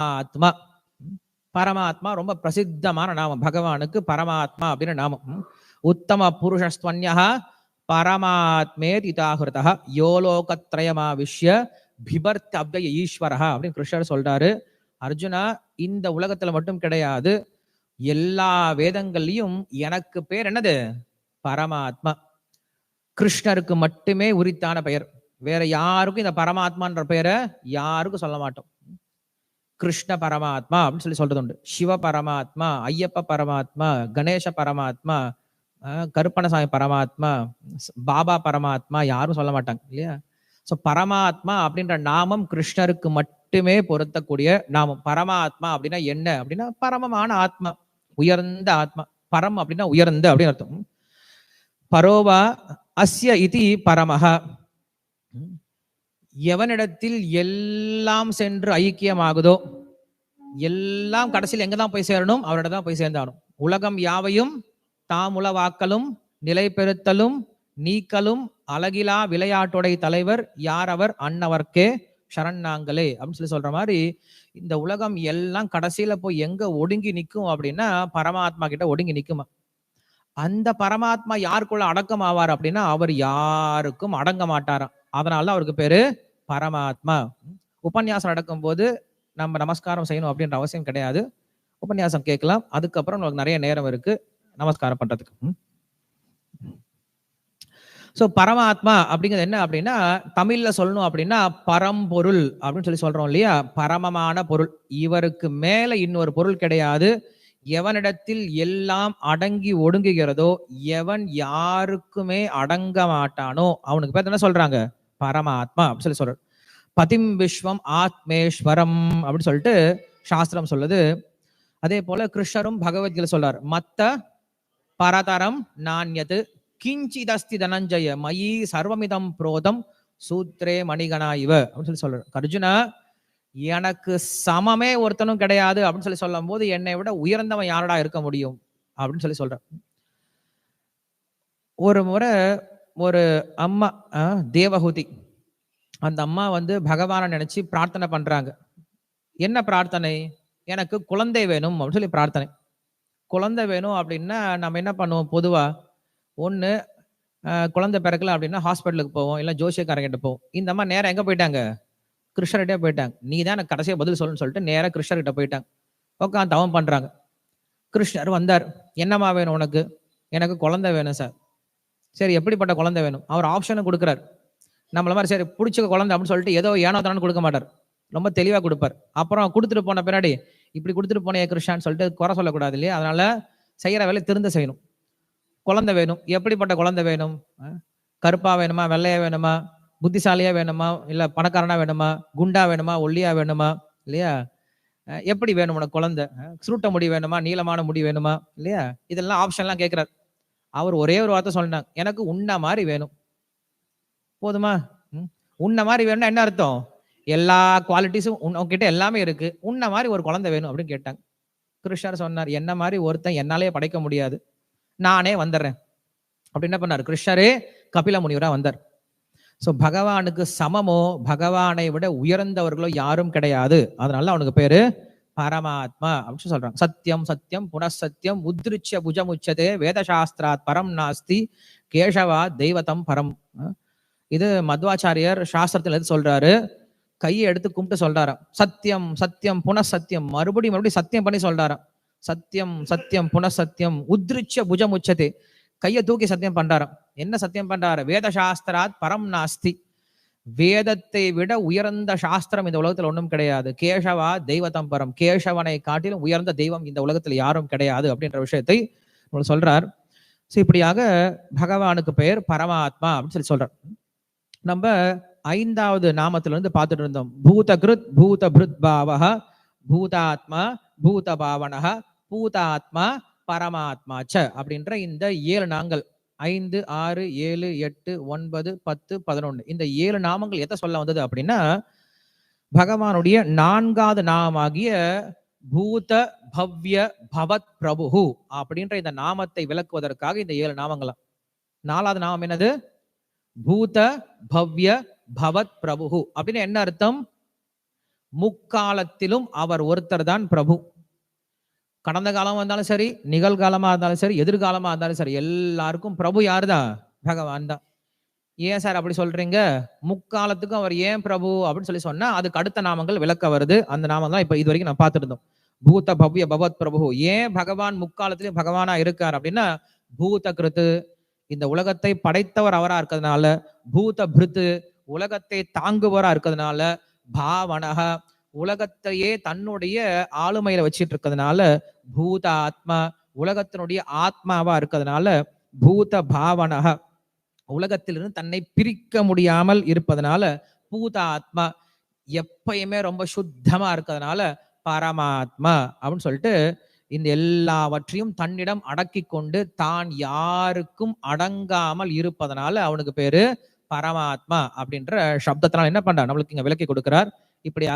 ஆத்மா பரமாத்மா ரொம்ப பிரசித்தமான நாமம். பகவானுக்கு பரமாத்மா அப்படின்னு நாமம். உத்தம புருஷஸ்துவன்யா பரமாத்மேத் இதாகிருதா யோலோகத்ரயமாவிஷ்ய பிபர்த் அப்தய ஈஸ்வரா அப்படின்னு கிருஷ்ணர் சொல்றாரு. அர்ஜுனா இந்த உலகத்துல மட்டும் கிடையாது. எல்லா வேதங்கள்லயும் எனக்கு பேர் என்னது? பரமாத்மா. கிருஷ்ணருக்கு மட்டுமே உரித்தான பெயர். வேற யாருக்கும் இந்த பரமாத்மான்ற பெயரை யாருக்கும் சொல்ல மாட்டோம். கிருஷ்ண பரமாத்மா அப்படின்னு சொல்லி சொல்றது உண்டு சிவ பரமாத்மா ஐயப்ப பரமாத்மா கணேச பரமாத்மா கருப்பணசாமி பரமாத்மா பாபா பரமாத்மா யாரும் சொல்ல மாட்டாங்க இல்லையா? ஸோ பரமாத்மா அப்படின்ற நாமம் கிருஷ்ணருக்கு மட்டுமே பொருத்தக்கூடிய நாமம். பரமாத்மா அப்படின்னா என்ன? அப்படின்னா பரமமான ஆத்மா உயர்ந்த ஆத்மா. பரம் அப்படின்னா உயர்ந்த அப்படின்னு அர்த்தம். பரோவா அஸ்ய இதி பரமஹ. எவனிடத்தில் எல்லாம் சென்று ஐக்கியமாகுதோ எல்லாம் கடைசியில் எங்க தான் போய் சேரணும்? அவரோட தான் போய் சேர்ந்தாலும் உலகம் யாவையும் தாம் உளவாக்கலும் நிலை நீக்கலும் அழகிலா விளையாட்டுடை தலைவர் யார் அவர்? அன்னவர்க்கே சரணாங்களே. அப்படின்னு சொல்லி சொல்ற மாதிரி இந்த உலகம் எல்லாம் கடைசியில போய் எங்க ஒடுங்கி நிற்கும் அப்படின்னா பரமாத்மா கிட்ட ஒடுங்கி நிற்குமா அந்த பரமாத்மா யாருக்குள்ள அடக்கம் ஆவார் அப்படின்னா அவர் யாருக்கும் அடங்க மாட்டாராம். அதனால அவருக்கு பேரு பரமாத்மா. உபன்யாசம் நடக்கும்போது நம்ம நமஸ்காரம் செய்யணும் அப்படின்ற அவசியம் கிடையாது. உபன்யாசம் கேட்கலாம். அதுக்கப்புறம் நமக்கு நிறைய நேரம் இருக்கு. நமஸ்காரம் பண்றதுக்கு. ம். பரமாத்மா அப்படிங்கிறது என்ன அப்படின்னா தமிழ்ல சொல்லணும் அப்படின்னா பரம்பொருள் அப்படின்னு சொல்லி சொல்றோம் இல்லையா? பரமமான பொருள். இவருக்கு மேல இன்னொரு பொருள் கிடையாது. எவனிடத்தில் எல்லாம் அடங்கி ஒடுங்குகிறதோ எவன் யாருக்குமே அடங்க மாட்டானோ அவனுக்கு பேர் என்ன சொல்றாங்க? பரமாத்மா அப்படின்னு சொல்லி சொல்றாரு பதிம் விஸ்வம் ஆத்மேஸ்வரம் அப்படின்னு சொல்லிட்டு சாஸ்திரம் சொல்லுது. அதே போல கிருஷ்ணரும் பகவத்கீதை சொல்றார். மத்த பரதரம் நாண்யது கிஞ்சிதஸ்தி தனஞ்சய மயி சர்வமிதம் புரோதம் சூத்ரே மணிகணா இவ அப்படின்னு சொல்லி சொல்றாரு. அர்ஜுனா எனக்கு சமமே ஒருத்தனும் கிடையாது அப்படின்னு சொல்லி சொல்லும் போது என்னை விட உயர்ந்தவன் யாரடா இருக்க முடியும் அப்படின்னு சொல்லி சொல்றான் ஒரு முறை ஒரு அம்மா அஹ், தேவஹூதி அந்த அம்மா வந்து பகவானை நினைச்சு பிரார்த்தனை பண்றாங்க. என்ன பிரார்த்தனை? எனக்கு குழந்தை வேணும் அப்படின்னு சொல்லி பிரார்த்தனை. குழந்தை வேணும் அப்படின்னா நம்ம என்ன பண்ணுவோம்? பொதுவா ஒன்று குழந்தை பிறக்கல அப்படின்னா ஹாஸ்பிட்டலுக்கு போவோம் இல்லை ஜோசியக்காரங்கிட்ட போவோம். இந்த அம்மா நேரம் எங்க போயிட்டாங்க? கிருஷ்ணர்கிட்டே போயிட்டாங்க. நீ தான் எனக்கு கடைசியை பதில் சொல்லுன்னு சொல்லிட்டு நேராக கிருஷ்ணர்கிட்ட போயிட்டாங்க. உட்காந்து தவம் பண்றாங்க. கிருஷ்ணர் வந்தார். என்னம்மா வேணும் உனக்கு? எனக்கு குழந்தை வேணும் சார் சரி எப்படிப்பட்ட குழந்தை வேணும்? அவர் ஆப்ஷனும் கொடுக்குறாரு. நம்மள மாதிரி சரி பிடிச்ச குழந்தை அப்படின்னு சொல்லிட்டு ஏதோ ஏனோ தானு கொடுக்க மாட்டார். ரொம்ப தெளிவாக கொடுப்பார். அப்புறம் கொடுத்துட்டு போன பின்னாடி இப்படி கொடுத்துட்டு போனே கிருஷ்ணான்னு சொல்லிட்டு குறை சொல்லக்கூடாது இல்லையா? அதனால செய்கிற வேலை திருந்த செய்யணும். குழந்தை வேணும். எப்படிப்பட்ட குழந்தை வேணும்? கருப்பாக கருப்பா வேணுமா? வெள்ளையா வேணுமா? புத்திசாலியா வேணுமா? இல்லை பணக்காரனா வேணுமா? குண்டா வேணுமா? ஒல்லியா வேணுமா? இல்லையா? எப்படி வேணும் உனக்கு குழந்தை? சுருட்ட முடி வேணுமா? நீளமான முடி வேணுமா? இல்லையா? இதெல்லாம் ஆப்ஷன்லாம் கேட்குறாரு. அவர் ஒரே ஒரு வார்த்தை சொன்னாங்க எனக்கு உண்ணா மாதிரி வேணும். போதுமா? உன்ன மாதிரி வேணும்னா என்ன அர்த்தம்? எல்லா குவாலிட்டிஸும் உன்கிட்ட எல்லாமே இருக்கு. உன்ன மாதிரி ஒரு குழந்தை வேணும் அப்படின்னு கேட்டாங்க. கிருஷ்ணர் சொன்னார் என்ன மாதிரி ஒருத்தன் என்னாலேயே படைக்க முடியாது. நானே வந்துடுறேன். அப்படி என்ன பண்ணார்? கிருஷ்ணரே கபில முனிவரா வந்தார். ஸோ பகவானுக்கு சமமோ பகவானை விட உயர்ந்தவர்களோ யாரும் கிடையாது. அதனால அவனுக்கு பேரு பரமாத்மா அப்படின்னு சொல்றாங்க. சத்தியம் சத்தியம் புனசத்தியம் உத்ரிச்ச புஜமுச்சதே வேதசாஸ்திராத் பரம் நாஸ்தி கேசவா தெய்வதம் பரம். இது மத்வாச்சாரியர் சாஸ்திரத்துல எது சொல்றாரு? கையை எடுத்து கும்பிட்டு சொல்றாராம். சத்தியம் சத்தியம் புனசத்தியம். மறுபடியும் மறுபடியும் சத்தியம் பண்ணி சொல்றாராம். சத்தியம் சத்தியம் புனசத்தியம். உத்ரிச்ச புஜமுச்சதே. கையை தூக்கி சத்தியம் பண்றாராம். என்ன சத்தியம் பண்றாரு? வேத சாஸ்திராத் பரம் நாஸ்தி. வேதத்தை விட உயர்ந்த சாஸ்திரம் இந்த உலகத்துல ஒண்ணும் கிடையாது. கேசவா தெய்வதம் பரம். கேசவனை காட்டிலும் உயர்ந்த தெய்வம் இந்த உலகத்துல யாரும் கிடையாது அப்படின்ற விஷயத்தை சொல்றார். ஸோ இப்படியாக பகவானுக்கு பெயர் பரமாத்மா அப்படின்னு சொல்லி சொல்றார். நம்ம ஐந்தாவது நாமத்துல இருந்து பார்த்துட்டு இருந்தோம். பூதகிருத் பூத பிருத் பாவக பூதாத்மா பூத பாவனக பூதாத்மா பரமாத்மா ச அப்படின்ற இந்த ஏழு நாங்கள். ஐந்து ஆறு ஏழு எட்டு ஒன்பது பத்து பதினொன்று இந்த ஏழு நாமங்கள் எதை சொல்ல வந்தது அப்படின்னா பகவானுடைய நான்காவது நாமாகிய பூத பவ்ய பவத் பிரபு அப்படின்ற இந்த நாமத்தை விளக்குவதற்காக இந்த ஏழு நாமங்களாம். நாலாவது நாமம் என்னது? பூத பவ்ய பவத் பிரபு அப்படின்னு என்ன அர்த்தம்? முக்காலத்திலும் அவர் ஒருத்தர் தான் பிரபு. கடந்த காலமா இருந்தாலும் சரி நிகழ்காலமா இருந்தாலும் சரி எதிர்காலமா இருந்தாலும் சரி எல்லாருக்கும் பிரபு யாருதான் பகவான் தான். ஏன் சார் அப்படி சொல்றீங்க? முக்காலத்துக்கும் அவர் ஏன் பிரபு அப்படின்னு சொல்லி சொன்னா அதுக்கு அடுத்த நாமங்கள் விளக்க வருது. அந்த நாமம் தான் இப்ப இது வரைக்கும் நான் பார்த்துட்டு இருந்தோம் பூத பவ்ய பவத் பிரபு ஏன் பகவான் முக்காலத்திலும் பகவானா இருக்கார் அப்படின்னா பூத கிருத்து இந்த உலகத்தை படைத்தவர் அவரா இருக்கிறதுனால பூத பிருத்து உலகத்தை தாங்குபவரா இருக்கிறதுனால பாவனக உலகத்தையே தன்னுடைய ஆளுமையில வச்சிட்டு இருக்கிறதுனால பூத ஆத்மா உலகத்தினுடைய ஆத்மாவா இருக்கிறதுனால பூத பாவனக உலகத்திலிருந்து தன்னை பிரிக்க முடியாமல் இருப்பதனால பூத ஆத்மா எப்பயுமே ரொம்ப சுத்தமா இருக்கிறதுனால பரமாத்மா அப்படின்னு சொல்லிட்டு இந்த எல்லாவற்றையும் தன்னிடம் அடக்கி கொண்டு தான் யாருக்கும் அடங்காமல் இருப்பதனால அவனுக்கு பேரு பரமாத்மா அப்படின்ற சப்தத்தினால் என்ன பண்றார்? நம்மளுக்கு இங்க விளக்கி கொடுக்கிறார். இப்படி